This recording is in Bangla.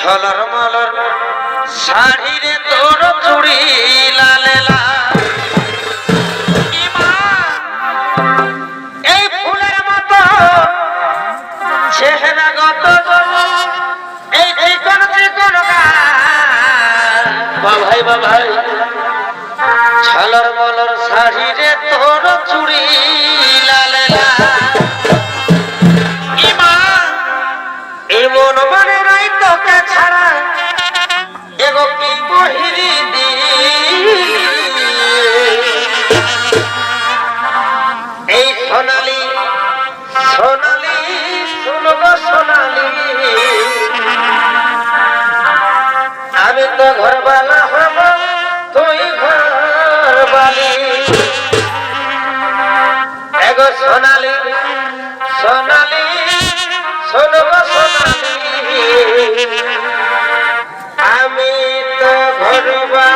ঝলর মলর শাড়িরে তোর গত এই চিকন চিকন বা ভাই বা ভাই ছালর মলর শাড়িরে তোর চুড়ি লালে লাল। ইমা, আমি তো ঘরবালা হব তুই ঘরবালি। এগো সোনালি সোনালি শুনব সোনালি। আমি তো ঘরবালা